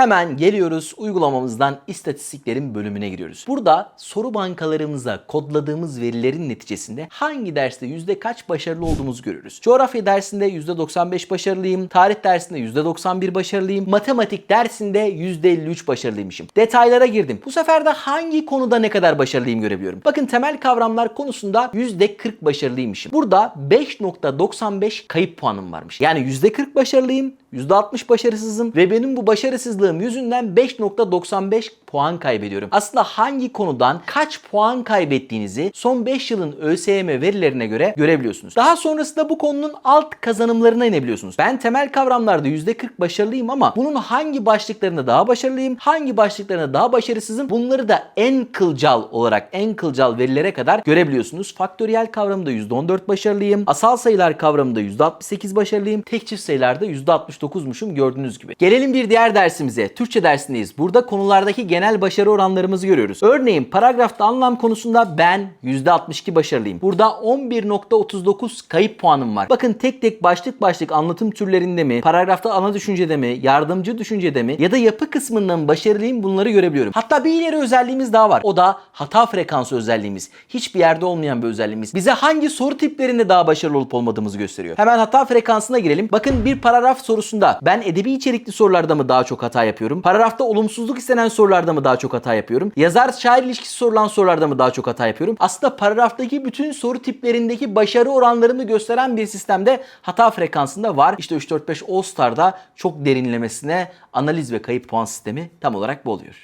Hemen geliyoruz uygulamamızdan istatistiklerin bölümüne giriyoruz. Burada soru bankalarımıza kodladığımız verilerin neticesinde hangi derste yüzde kaç başarılı olduğumuzu görüyoruz. Coğrafya dersinde yüzde 95 başarılıyım. Tarih dersinde yüzde 91 başarılıyım. Matematik dersinde yüzde 53 başarılıymışım. Detaylara girdim. Bu sefer de hangi konuda ne kadar başarılıyım görebiliyorum. Bakın temel kavramlar konusunda yüzde 40 başarılıymışım. Burada 5.95 kayıp puanım varmış. Yani yüzde 40 başarılıyım. %60 başarısızım ve benim bu başarısızlığım yüzünden 5.95 puan kaybediyorum. Aslında hangi konudan kaç puan kaybettiğinizi son 5 yılın ÖSYM verilerine göre görebiliyorsunuz. Daha sonrasında bu konunun alt kazanımlarına inebiliyorsunuz. Ben temel kavramlarda %40 başarılıyım ama bunun hangi başlıklarında daha başarılıyım, hangi başlıklarında daha başarısızım bunları da en kılcal olarak en kılcal verilere kadar görebiliyorsunuz. Faktöriyel kavramında %14 başarılıyım. Asal sayılar kavramında %68 başarılıyım. Tek çift sayılarda %69'muşum gördüğünüz gibi. Gelelim bir diğer dersimize. Türkçe dersindeyiz. Burada konulardaki genel başarı oranlarımızı görüyoruz. Örneğin paragrafta anlam konusunda ben %62 başarılıyım. Burada 11.39 kayıp puanım var. Bakın tek tek başlık başlık anlatım türlerinde mi, paragrafta ana düşüncede mi, yardımcı düşüncede mi ya da yapı kısmında mı başarılıyım bunları görebiliyorum. Hatta bir ileri özelliğimiz daha var. O da hata frekansı özelliğimiz. Hiçbir yerde olmayan bir özelliğimiz. Bize hangi soru tiplerinde daha başarılı olup olmadığımızı gösteriyor. Hemen hata frekansına girelim. Bakın bir paragraf sorusunda ben edebi içerikli sorularda mı daha çok hata yapıyorum? Paragrafta olumsuzluk istenen sorularda mı daha çok hata yapıyorum? Yazar şair ilişkisi sorulan sorularda mı daha çok hata yapıyorum? Aslında paragraftaki bütün soru tiplerindeki başarı oranlarını gösteren bir sistemde hata frekansında var. İşte 3 4 5 All Star'da çok derinlemesine analiz ve kayıp puan sistemi tam olarak bu oluyor.